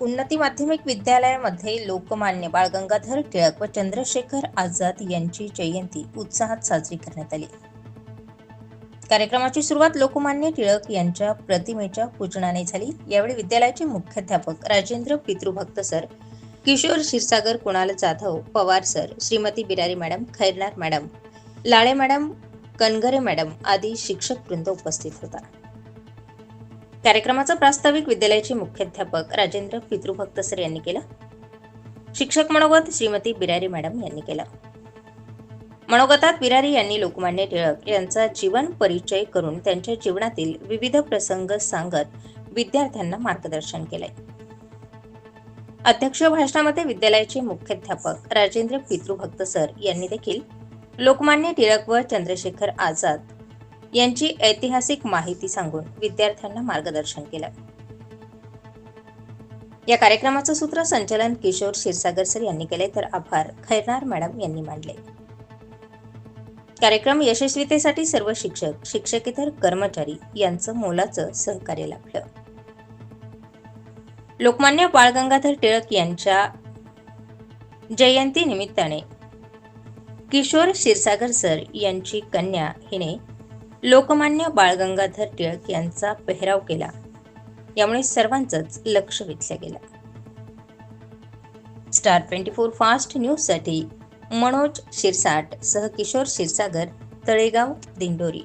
उन्नती माध्यमिक विद्यालयामध्ये लोकमान्य बाळ गंगाधर टिळक व चंद्रशेखर आझाद यांची जयंती उत्साहात साजरी करण्यात आली. कार्यक्रमाची सुरुवात लोकमान्य टिळक यांच्या प्रतिमेच्या पूजनाने झाली. यावेळी विद्यालयाचे मुख्याध्यापक Rajendra Pitrubhakt sir Kishor Kshirsagar Kunal Jadhav Pawar sir Shrimati Birari madam Khairnar madam Lale madam Kangare madam आदी शिक्षक वृंद उपस्थित होता. कार्यक्रमाचा प्रास्ताविक विद्यालयाचे मुख्याध्यापक राजेंद्र पितृभक्त सर यांनी केलं. शिक्षक मनोगत श्रीमती बिरारी मॅडम यांनी केलं. मनोगतात बिरारी यांनी लोकमान्य टिळक यांचा जीवन परिचय करून त्यांच्या जीवनातील विविध प्रसंग सांगत विद्यार्थ्यांना मार्गदर्शन केलंय. अध्यक्ष भाषणामध्ये विद्यालयाचे मुख्याध्यापक राजेंद्र पितृभक्त सर यांनी देखील लोकमान्य टिळक व चंद्रशेखर आझाद यांची ऐतिहासिक माहिती सांगून विद्यार्थ्यांना मार्गदर्शन केलं. या कार्यक्रमाचं सूत्र संचालन किशोर क्षीरसागर सर यांनी केले तर आभार खैरनार मॅडम यांनी मांडले. कार्यक्रम यशस्वीतेसाठी सर्व शिक्षक शिक्षकेतर कर्मचारी यांचं मोलाचं सहकार्य लाभलं. लोकमान्य बाळ गंगाधर टिळक यांच्या जयंती निमित्ताने किशोर क्षीरसागर सर यांची कन्या हिने लोकमान्य बाळ गंगाधर टिळक यांचा पेहराव केला. यामुळे सर्वांचंच लक्ष वेधलं गेलं. स्टार ट्वेंटी फोर फास्ट न्यूजसाठी मनोज शिरसाट सह किशोर क्षीरसागर तळेगाव दिंडोरी.